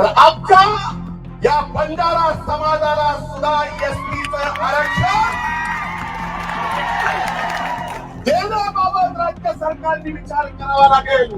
तर आमच्या या बंजारा समाजाला सुद्धा एसटीच आरक्षण देण्याबाबत राज्य सरकारने विचार करावा लागेल.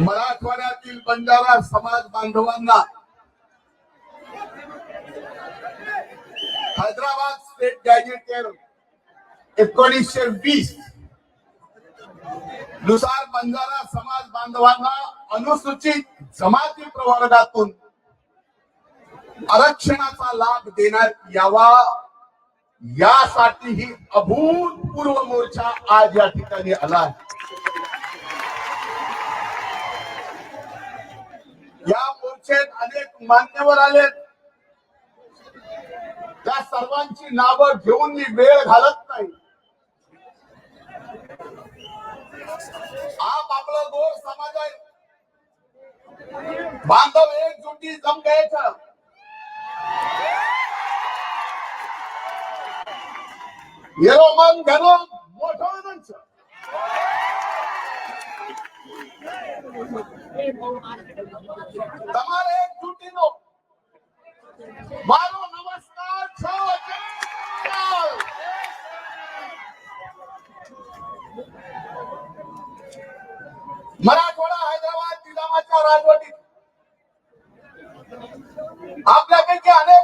मराठवाड्यातील बंजारा समाज बांधवांना हैदराबाद स्टेट गॅजेटेर एकोणीसशे वीसनुसार बंजारा समाज बांधवांना अनुसूचित जमाती प्रवर्गातून आरक्षणाचा लाभ देण्यात यावा. यासाठी ही अभूतपूर्व मोर्चा आज या ठिकाणी आला आहे. या अनेक मान्यवर आलेत. त्या सर्वांची नावं घेऊन मी वेळ घालत नाही. हा आपला गोर समाज आहे. बांधव एकजुटी जम घ्यायचं. येरो मन घरो मोठं आनंद. તમારે એક ચૂંટીનો મારો નમસ્કાર છો જય. मराठवाडा हैदराबाद निजामाच्या राजवटीत आपल्यापैकी अनेक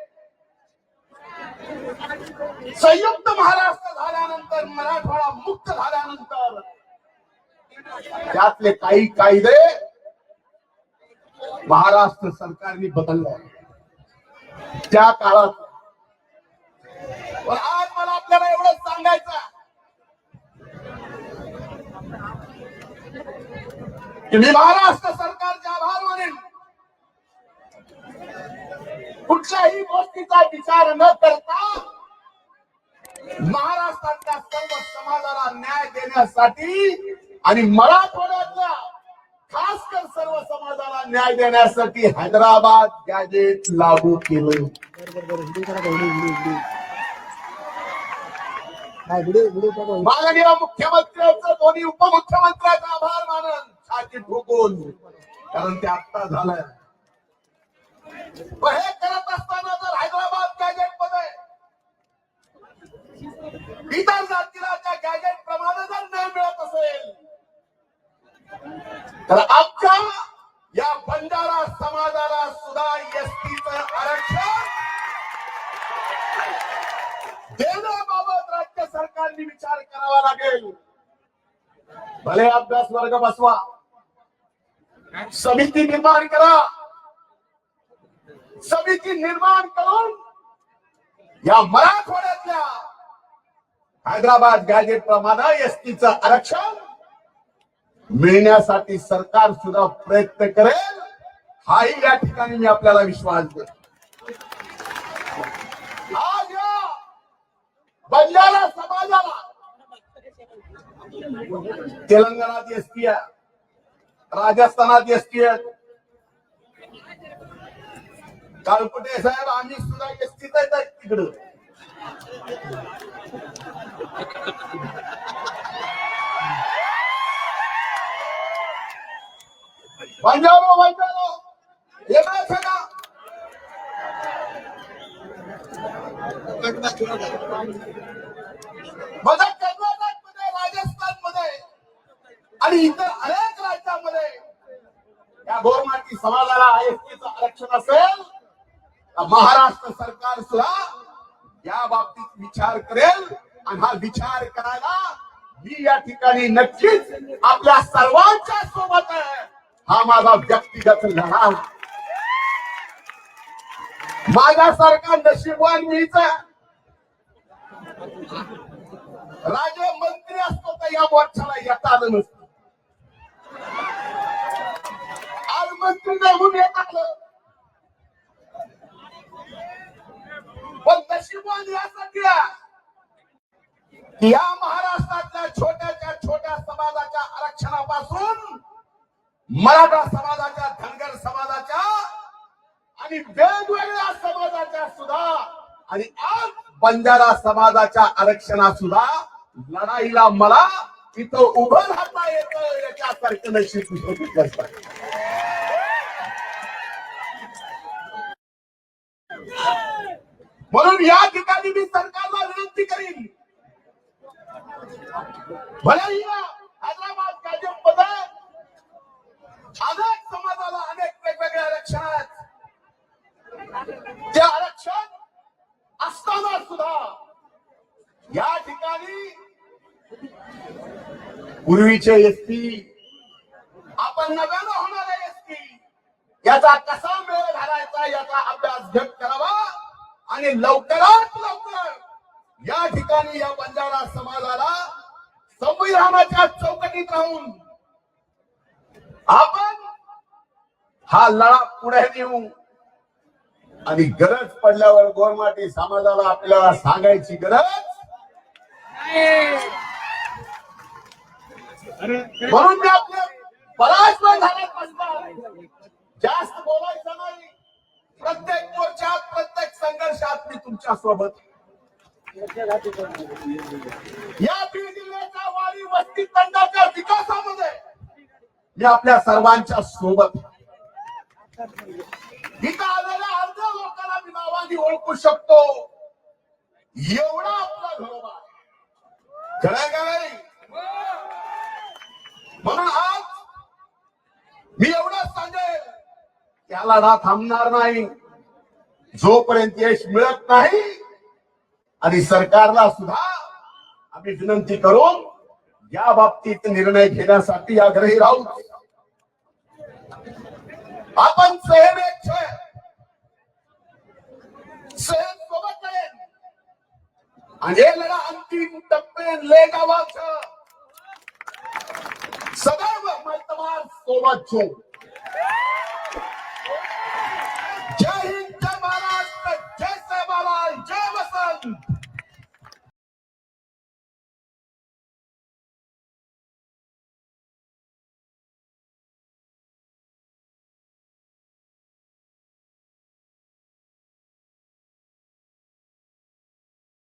संयुक्त महाराष्ट्र झाल्यानंतर मराठवाडा मुक्त झाल्यानंतर त्यातले काही कायदे महाराष्ट्र सरकारने बदलले. त्या काळात पण आज मला आपल्याला एवढंच सांगायचं की मी महाराष्ट्र सरकारचे आभार मानेन कुठल्याही गोष्टीचा विचार न करता महाराष्ट्रातल्या सर्व समाजाला न्याय देण्यासाठी आणि मराठवाड्यातल्या खास कर सर्व समाजाला न्याय देण्यासाठी हैदराबाद गॅजेट लागू केलं. माननीय मुख्यमंत्र्यांचं दोन्ही उपमुख्यमंत्र्यांचा आभार मानन. छाती ठोकून कारण ते आत्ता झालंय. पण हे करत असताना जर हैदराबाद गॅजेटमध्ये इतर जातीच्या गॅजेट प्रमाणे जर न्याय मिळत असेल तर आमच्या या बंजारा समाजाला सुद्धा एसटीच आरक्षण देण्याबाबत राज्य सरकारने विचार करावा लागेल. भले अभ्यास वर्ग बसवा समिती निर्माण करा. समिती निर्माण करून या मराठवाड्यातल्या हैदराबाद गॅजेट प्रमाणे एसटीच आरक्षण मिळण्यासाठी सरकार सुद्धा प्रयत्न करेल. हाही या ठिकाणी मी आपल्याला विश्वास देतो. आज या बंजारा समाजाला तेलंगणात एसटी आहे राजस्थानात एसटी आहे. कालकुटे साहेब आम्ही सुद्धा एसटीत आहेत तिकडं. पंजाबो पंजाबो येणार कर्नाटकमध्ये राजस्थानमध्ये आणि इतर अनेक राज्यांमध्ये. या गोरमाटी समाजाला आयएसटीचं आरक्षण असेल महाराष्ट्र सरकार सुद्धा या बाबतीत विचार करेल आणि हा विचार करायला मी या ठिकाणी नक्कीच आपल्या सर्वांच्या सोबत आहे. हा माझा व्यक्तिगत लढा. माझ्यासारखा नशीबवान मीच राजे मंत्री असतो तर या मोर्चाला येता आलं नसतं. आज मंत्री नेमून येत आलं पण नशीबवान यासाठी या महाराष्ट्रातल्या छोट्याच्या छोट्या समाजाच्या आरक्षणापासून मराठा समाजाच्या धनगर समाजाच्या आणि वेगवेगळ्या समाजाच्या सुद्धा आणि आज बंजारा समाजाच्या आरक्षणा सुद्धा लढाईला मला इथं उभं राहता येतं याच्यासारखं नशीब करतात म्हणून या मी विनंती करीन भले हैदराबाद अनेक समाजाला अनेक ते आरक्षण असताना सुद्धा या ठिकाणी पूर्वीचे एसटी आपण नव्यानं होणारे एसटी याचा कसा मेळ घालायचा याचा अभ्यास घट आणि लवकरात लवकर या ठिकाणी या बंजारा समाजाला संविधानाच्या चौकटीत राहून आपण हा लढा पुढे नेऊ. आणि गरज पडल्यावर गोरमाटी समाजाला आपल्याला सांगायची गरज म्हणून मी बराच वेळ झाला जास्त बोलायचं नाही. प्रत्येक मोर्चात तुमच्यासोबत या बीड जिल्ह्याच्या वाडी वस्ती तंडाच्या विकासामध्ये मी आपल्या सर्वांच्या सोबत इथं आलेल्या अर्ध लोकांना मी नावाने ओळखू शकतो. एवढा आपला घरोबा. खरंय का नाही? म्हणून आज मी एवढंच सांगेल त्याला ना थांबणार नाही. जोपर्यंत यश मिळत नाही आणि सरकारला सुद्धा आम्ही विनंती करून या बाबतीत निर्णय घेण्यासाठी आग्रही राहू आपण सेम एक सोबत आहे. आणि हे लढा अंतिम टप्पे ले गावाचं. सदैव मल्तमार सोबत છું